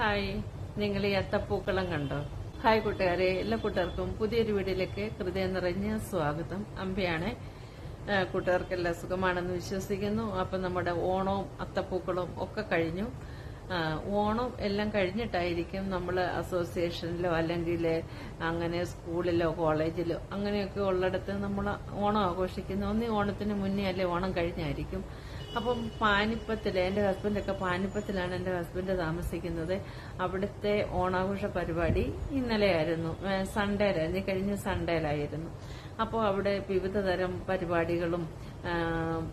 Hi. നിങ്ങൾ ഈ അത്തപ്പൂക്കളം കണ്ടോ? ഹായ് കൂട്ടുകാരെ എല്ലാ കൂട്ടുകാർക്കും പുതിയൊരു വീഡിയോയിലേക്ക് ഹൃദയം നിറഞ്ഞ സ്വാഗതം. അമ്പയാണ്. കൂട്ടുകാർക്കെല്ലാം സുഖമാണെന്ന് വിശ്വസിക്കുന്നു. അപ്പം നമ്മുടെ ഓണവും അത്തപ്പൂക്കളവും ഒക്കെ കഴിഞ്ഞു. ഓണം എല്ലാം കഴിഞ്ഞിട്ടായിരിക്കും നമ്മൾ അസോസിയേഷനിലോ അല്ലെങ്കിൽ അങ്ങനെ സ്കൂളിലോ കോളേജിലോ അങ്ങനെയൊക്കെ ഉള്ളിടത്ത് നമ്മൾ ഓണം ആഘോഷിക്കുന്നു. ഒന്നീ ഓണത്തിന് മുന്നേ അല്ലെ ഓണം കഴിഞ്ഞായിരിക്കും. അപ്പം പാനിപ്പത്തിൽ എന്റെ ഹസ്ബൻഡൊക്കെ പാനിപ്പത്തിലാണ് എന്റെ ഹസ്ബൻഡ് താമസിക്കുന്നത്. അവിടുത്തെ ഓണാഘോഷ പരിപാടി ഇന്നലെയായിരുന്നു. സൺഡേയിലായിരുന്നു കഴിഞ്ഞ സൺഡേയിലായിരുന്നു അപ്പോൾ അവിടെ വിവിധ തരം പരിപാടികളും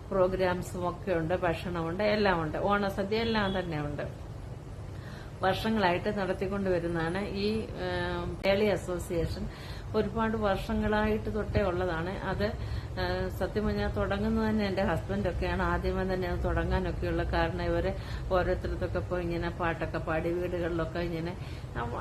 പ്രോഗ്രാംസും ഒക്കെ ഉണ്ട്. ഭക്ഷണമുണ്ട്. എല്ലാം ഉണ്ട് ഓണസദ്യ എല്ലാം തന്നെ ഉണ്ട് വർഷങ്ങളായിട്ട് നടത്തിക്കൊണ്ടുവരുന്നതാണ് ഈ കേളി അസോസിയേഷൻ. ഒരുപാട് വർഷങ്ങളായിട്ട് തൊട്ടേ ഉള്ളതാണ്. അത് സത്യം പറഞ്ഞാൽ തുടങ്ങുന്നത് തന്നെ എന്റെ ഹസ്ബൻഡൊക്കെയാണ്. ആദ്യമേ തന്നെ അത് തുടങ്ങാനൊക്കെയുള്ള കാരണം ഇവർ ഓരോരുത്തരത്തൊക്കെ പോയി ഇങ്ങനെ പാട്ടൊക്കെ പാടി വീടുകളിലൊക്കെ ഇങ്ങനെ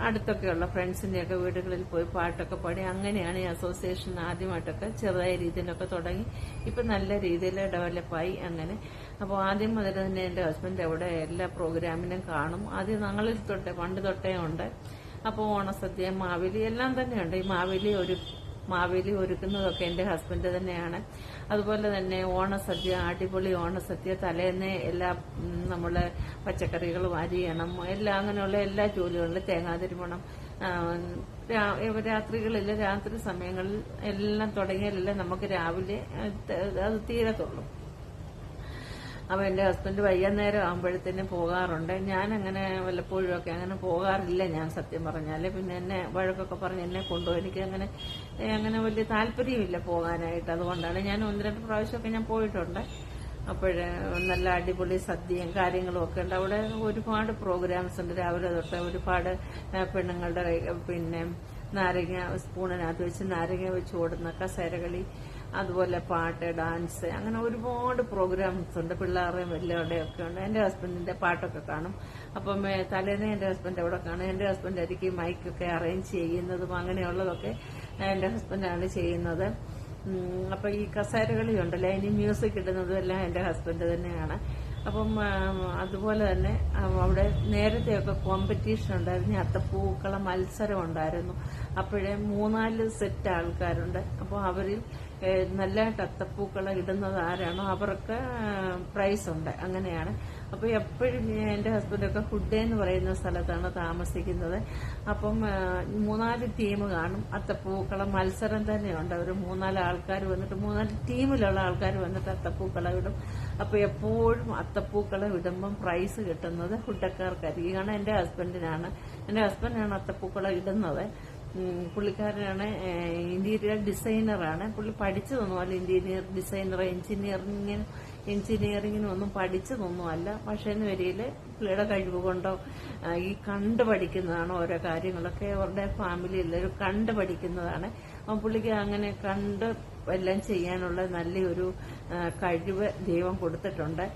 അടുത്തൊക്കെയുള്ള ഫ്രണ്ട്സിന്റെയൊക്കെ വീടുകളിൽ പോയി പാട്ടൊക്കെ പാടി അങ്ങനെയാണ് ഈ അസോസിയേഷൻ ആദ്യമായിട്ടൊക്കെ ചെറുതായ രീതിയിലൊക്കെ തുടങ്ങി. ഇപ്പം നല്ല രീതിയിൽ ഡെവലപ്പായി അങ്ങനെ. അപ്പോൾ ആദ്യം മുതൽ തന്നെ എന്റെ ഹസ്ബൻഡ് എവിടെ എല്ലാ പ്രോഗ്രാമിനും കാണും. ആദ്യം ഞങ്ങളിൽ തൊട്ടേ പണ്ട് തൊട്ടേ ഉണ്ട്. അപ്പോൾ ഓണസദ്യ മാവേലി എല്ലാം തന്നെയുണ്ട്. ഈ മാവേലി ഒരു മാവേലി ഒരുക്കുന്നതൊക്കെ എന്റെ ഹസ്ബൻഡ് തന്നെയാണ്. അതുപോലെ തന്നെ ഓണസദ്യ അടിപൊളി ഓണസദ്യ തലേന്ന് എല്ലാ നമ്മൾ പച്ചക്കറികളും അരിയണം എല്ലാം അങ്ങനെയുള്ള എല്ലാ ജോലികളിലും തേങ്ങാ തിരുമണം ആ, രാ- രാത്രികളിൽ രാത്രി സമയങ്ങളിൽ എല്ലാം തുടങ്ങിയാലല്ലേ നമുക്ക് രാവിലെ അത് തീരത്തുള്ളൂ. അപ്പൊ എന്റെ ഹസ്ബൻഡ് വൈകുന്നേരം ആകുമ്പോഴത്തേനും പോകാറുണ്ട്. ഞാൻ അങ്ങനെ വല്ലപ്പോഴും ഒക്കെ അങ്ങനെ പോകാറില്ല ഞാൻ സത്യം പറഞ്ഞാൽ. പിന്നെ എന്നെ വഴക്കൊക്കെ പറഞ്ഞ് എന്നെ കൊണ്ടുപോയി. എനിക്ക് അങ്ങനെ അങ്ങനെ വലിയ താല്പര്യമില്ല പോകാനായിട്ട്. അതുകൊണ്ടാണ് ഞാൻ ഒന്ന് രണ്ട് പ്രാവശ്യമൊക്കെ ഞാൻ പോയിട്ടുണ്ട്. അപ്പോഴ് നല്ല അടിപൊളി സദ്യയും കാര്യങ്ങളും ഒക്കെ ഉണ്ട്. അവിടെ ഒരുപാട് പ്രോഗ്രാംസ് ഉണ്ട്. രാവിലെ തൊട്ട് ഒരുപാട് പെണ്ണുങ്ങളുടെ പിന്നെ നാരങ്ങ സ്പൂണിനകത്ത് വെച്ച് നാരങ്ങ വെച്ച് ഓടുന്ന കസേരകളി അതുപോലെ പാട്ട് ഡാൻസ് അങ്ങനെ ഒരുപാട് പ്രോഗ്രാംസ് ഉണ്ട്. പിള്ളേരുടെയും വലിയവരുടെയും ഒക്കെ ഉണ്ട്. എന്റെ ഹസ്ബൻഡിന്റെ പാട്ടൊക്കെ കാണും. അപ്പം തലേന്ന് എന്റെ ഹസ്ബൻഡ് അവിടെ കാണും? എന്റെ ഹസ്ബൻഡ് ആയിരിക്കും മൈക്കൊക്കെ അറേഞ്ച് ചെയ്യുന്നതും അങ്ങനെയുള്ളതൊക്കെ എന്റെ ഹസ്ബൻഡാണ് ചെയ്യുന്നത്. അപ്പൊ ഈ കസേരകളി ഉണ്ടല്ലോ? ഇനി മ്യൂസിക് ഇടുന്നതും എല്ലാം എന്റെ ഹസ്ബൻഡ് തന്നെയാണ്. അപ്പം അതുപോലെ തന്നെ അവിടെ നേരത്തെ ഒക്കെ കോമ്പറ്റീഷൻ ഉണ്ടായിരുന്നു. അത്തപ്പൂക്കള മത്സരം ഉണ്ടായിരുന്നു. അപ്പോഴേ മൂന്നാൽ സെറ്റ് ആൾക്കാരുണ്ട്. അപ്പോൾ അവരിൽ ഏ, നല്ലതായിട്ട് അത്തപ്പൂക്കള ഇടുന്നത് ആരാണോ അവർക്ക് പ്രൈസ് ഉണ്ട്. അങ്ങനെയാണ്. അപ്പോൾ എപ്പോഴും എന്റെ ഹസ്ബൻഡൊക്കെ ഹുഡേ എന്ന് പറയുന്ന സ്ഥലത്താണ് താമസിക്കുന്നത്. അപ്പം മൂന്നാൽ ടീം കാണും. അത്തപ്പൂക്കള മത്സരം തന്നെയുണ്ട്. ഒരു മൂന്നാൽ ആൾക്കാർ വന്നിട്ട് മൂന്നാൽ ടീമിലുള്ള ആൾക്കാർ വന്നിട്ട് അത്തപ്പൂക്കള ഇടും. അപ്പോൾ എപ്പോഴും അത്തപ്പൂക്കള ഇടുമ്പം പ്രൈസ് കിട്ടുന്നത് ഹുഡക്കാർക്കായിരിക്കും കാരണം എന്റെ ഹസ്ബൻഡിനാണ് എന്റെ ഹസ്ബൻഡാണ് അത്തപ്പൂക്കള ഇടുന്നത്. പുള്ളിക്കാരനാണ് ഇന്റീരിയർ ഡിസൈനറാണ് പുള്ളി പഠിച്ചതൊന്നും അല്ല ഇന്റീരിയർ ഡിസൈനർ എഞ്ചിനീയറിംഗ് എഞ്ചിനീയറിംഗിനും ഒന്നും പഠിച്ചതൊന്നും അല്ല പക്ഷേ എന്ന് വരിയിൽ പുള്ളിയുടെ കഴിവ് കൊണ്ടോ ഈ കണ്ടു പഠിക്കുന്നതാണ് ഓരോ കാര്യങ്ങളൊക്കെ അവരുടെ ഫാമിലി എല്ലാവരും കണ്ടു പഠിക്കുന്നതാണ്. അപ്പം പുള്ളിക്ക് അങ്ങനെ കണ്ട് എല്ലാം ചെയ്യാനുള്ള നല്ലൊരു കഴിവ് ദൈവം കൊടുത്തിട്ടുണ്ട്.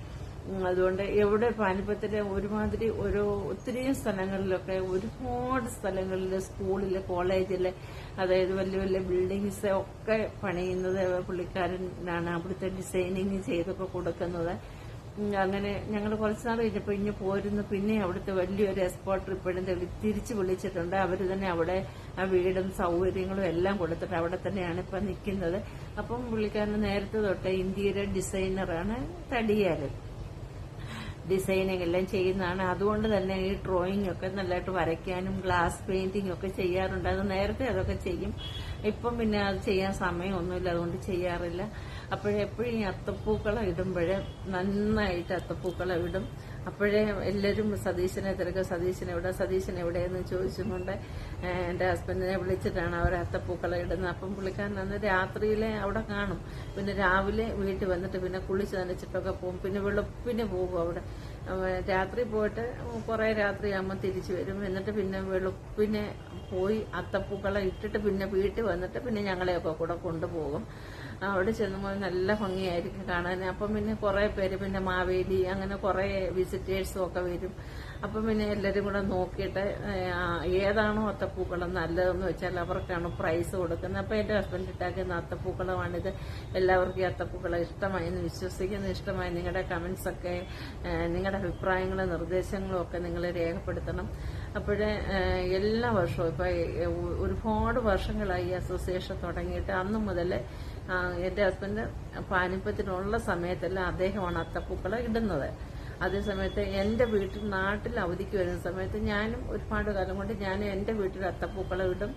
അതുകൊണ്ട് എവിടെ പാനിപ്പത്തിലെ ഒരുമാതിരി ഓരോ ഒത്തിരി സ്ഥലങ്ങളിലൊക്കെ ഒരുപാട് സ്ഥലങ്ങളിൽ സ്കൂളിൽ കോളേജിൽ അതായത് വലിയ വലിയ ബിൽഡിങ്സ് ഒക്കെ പണിയുന്നത് പുള്ളിക്കാരനാണ്. അവിടുത്തെ ഡിസൈനിങ് ചെയ്തൊക്കെ കൊടുക്കുന്നത്. അങ്ങനെ ഞങ്ങൾ കുറച്ച് നാൾ കഴിഞ്ഞപ്പോൾ ഇനി പോരുന്നു. പിന്നെ അവിടുത്തെ വലിയൊരു എക്സ്പോർട്ടർ ഇപ്പോഴും തിരിച്ചു വിളിച്ചിട്ടുണ്ട്. അവർ തന്നെ അവിടെ ആ വീടും സൗകര്യങ്ങളും എല്ലാം കൊടുത്തിട്ട് അവിടെ തന്നെയാണ് ഇപ്പം നിൽക്കുന്നത് അപ്പം പുള്ളിക്കാരൻ നേരത്തെ തൊട്ടേ ഇന്ത്യയുടെ ഡിസൈനറാണ് തടിയാൽ ഡിസൈനിങ് എല്ലാം ചെയ്യുന്നതാണ്. അതുകൊണ്ട് തന്നെ ഈ ഡ്രോയിങ് ഒക്കെ നല്ലതായിട്ട് വരയ്ക്കാനും ഗ്ലാസ് പെയിന്റിംഗ് ഒക്കെ ചെയ്യാറുണ്ട്. അത് നേരത്തെ അതൊക്കെ ചെയ്യും. ഇപ്പം പിന്നെ അത് ചെയ്യാൻ സമയമൊന്നുമില്ല അതുകൊണ്ട് ചെയ്യാറില്ല. അപ്പോഴെപ്പോഴും ഈ അത്തപ്പൂക്കളം ഇടുമ്പോഴേ നന്നായിട്ട് അത്തപ്പൂക്കളം ഇടും. അപ്പോഴേ എല്ലാവരും സതീശനെ തിരക്ക് സതീശൻ എവിടെ സതീശൻ എവിടെയെന്ന് ചോദിച്ചുകൊണ്ട് എന്റെ ഹസ്ബൻഡിനെ വിളിച്ചിട്ടാണ് അവർ അത്തപ്പൂക്കളെ ഇടുന്നത്. അപ്പം പുള്ളിക്കാരൻ അന്ന് രാത്രിയിലെ അവിടെ കാണും. പിന്നെ രാവിലെ വീട്ടിൽ വന്നിട്ട് പിന്നെ കുളിച്ച് നനച്ചിട്ടൊക്കെ പോകും. പിന്നെ വെളുപ്പിന് പോകും അവിടെ. രാത്രി പോയിട്ട് കുറേ രാത്രിയാകുമ്പോൾ തിരിച്ചു വരും. എന്നിട്ട് പിന്നെ വെളുപ്പിനെ പോയി അത്തപ്പൂക്കളെ ഇട്ടിട്ട് പിന്നെ വീട്ടിൽ വന്നിട്ട് പിന്നെ ഞങ്ങളെയൊക്കെ കൂടെ കൊണ്ടുപോകും. അവിടെ ചെന്നുമ്പോൾ നല്ല ഭംഗിയായിരിക്കും കാണാൻ. അപ്പം പിന്നെ കുറെ പേര് പിന്നെ മാവേലി അങ്ങനെ കുറെ വിസിറ്റേഴ്സും ഒക്കെ വരും. അപ്പം പിന്നെ എല്ലാവരും കൂടെ നോക്കിയിട്ട് ഏതാണോ അത്തപ്പൂക്കളം നല്ലതെന്ന് വെച്ചാൽ അവർക്കാണ് പ്രൈസ് കൊടുക്കുന്നത്. അപ്പം എന്റെ ഹസ്ബൻഡ് ഇട്ടാക്കുന്ന അത്തപ്പൂക്കളമാണിത്. എല്ലാവർക്കും ഈ അത്തപ്പൂക്കളം ഇഷ്ടമായി വിശ്വസിക്കുന്നു. ഇഷ്ടമായി നിങ്ങളുടെ കമൻസ് ഒക്കെ നിങ്ങളുടെ അഭിപ്രായങ്ങളും നിർദ്ദേശങ്ങളും ഒക്കെ നിങ്ങൾ രേഖപ്പെടുത്തണം. അപ്പോഴേ എല്ലാ വർഷവും ഇപ്പൊ ഒരുപാട് വർഷങ്ങളായി ഈ അസോസിയേഷൻ തുടങ്ങിയിട്ട് അന്ന് മുതൽ എന്റെ ഹസ്ബൻഡ് പാനിപ്പത്തിനുള്ള സമയത്തെല്ലാം അദ്ദേഹമാണ് അത്തപ്പൂക്കളെ ഇടുന്നത്. അതേസമയത്ത് എന്റെ വീട്ടിൽ നാട്ടിൽ അവധിക്ക് വരുന്ന സമയത്ത് ഞാനും ഒരുപാട് കാലം കൊണ്ട് ഞാനും എന്റെ വീട്ടിൽ അത്തപ്പൂക്കളം ഇടും.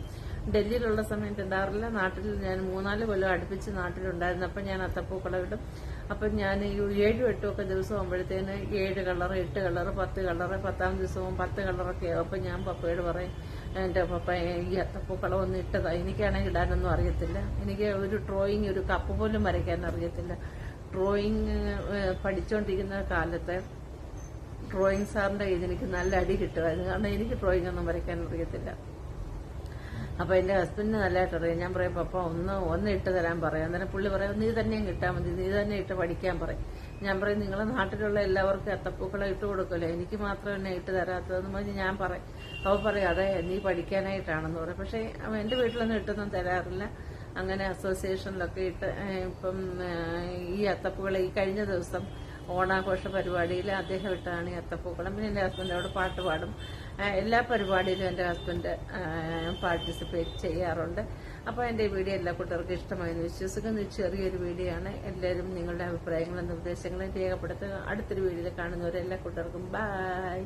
ഡൽഹിയിലുള്ള സമയത്ത് ഉണ്ടാറില്ല നാട്ടിൽ ഞാൻ മൂന്നാൽ കൊല്ലം അടുപ്പിച്ച് നാട്ടിലുണ്ടായിരുന്നു. അപ്പം ഞാൻ അത്തപ്പൂക്കളം ഇടും. അപ്പം ഞാൻ ഏഴും എട്ടും ഒക്കെ ദിവസം ആകുമ്പോഴത്തേന് ഏഴ് കളർ എട്ട് കളർ പത്ത് കളർ പത്താം ദിവസവും പത്ത് കളറൊക്കെ ആവും. അപ്പം ഞാൻ പപ്പയോട് പറയും എന്റെ പപ്പ ഈ അത്തപ്പൂക്കളം ഒന്ന് ഇട്ടതാണ് എനിക്കാണെങ്കിൽ ഇടാനൊന്നും അറിയത്തില്ല. എനിക്ക് ഒരു ഡ്രോയിങ് ഒരു കപ്പ് പോലും വരയ്ക്കാൻ അറിയത്തില്ല. ഡ്രോയിങ് പഠിച്ചുകൊണ്ടിരിക്കുന്ന കാലത്ത് ഡ്രോയിങ് സാറിന്റെ കയ്യിൽ എനിക്ക് നല്ല അടി കിട്ടുമായിരുന്നു. കാരണം എനിക്ക് ഡ്രോയിങ് ഒന്നും വരയ്ക്കാൻ അറിയത്തില്ല. അപ്പൊ എന്റെ ഹസ്ബൻഡിന് നല്ലതായിട്ട് അറിയാം ഞാൻ പറയും പപ്പ ഒന്ന് ഒന്ന് ഇട്ട് തരാൻ പറയാം. അന്നേരം പുള്ളി പറയാം നീ തന്നെയും കിട്ടാൻ മതി. നീ തന്നെ ഇട്ട് പഠിക്കാൻ പറയും. ഞാൻ പറയും നിങ്ങളെ നാട്ടിലുള്ള എല്ലാവർക്കും അത്തപ്പൂക്കളെ ഇട്ട് കൊടുക്കുമല്ലോ. എനിക്ക് മാത്രം എന്നെ ഇട്ട് തരാത്തതെന്ന് പറഞ്ഞ് ഞാൻ പറയും. അവ പറയും അതെ നീ പഠിക്കാനായിട്ടാണെന്ന് പറയും. പക്ഷേ എന്റെ വീട്ടിലൊന്നും ഇട്ടൊന്നും തരാറില്ല. അങ്ങനെ അസോസിയേഷനിലൊക്കെ ഇട്ട് ഇപ്പം ഈ അത്തപ്പൂക്കളെ ഈ കഴിഞ്ഞ ദിവസം ഓണാഘോഷ പരിപാടിയിൽ അദ്ദേഹം ഇട്ടാണ് അത്തപ്പൂക്കളം. പിന്നെ എന്റെ ഹസ്ബൻഡ് പാട്ട് പാടും. എല്ലാ പരിപാടിയിലും എന്റെ ഹസ്ബൻഡ് പാർട്ടിസിപ്പേറ്റ് ചെയ്യാറുണ്ട്. അപ്പോൾ എന്റെ വീഡിയോ എല്ലാ കൂട്ടർക്കും ഇഷ്ടമായെന്ന് വിശ്വസിക്കുന്നു. ചെറിയൊരു വീഡിയോ ആണ്. എല്ലാവരും നിങ്ങളുടെ അഭിപ്രായങ്ങളും നിർദ്ദേശങ്ങളും രേഖപ്പെടുത്തുക. അടുത്തൊരു വീഡിയോയിൽ കാണുന്നവരെ എല്ലാ കൂട്ടർക്കും ബായ്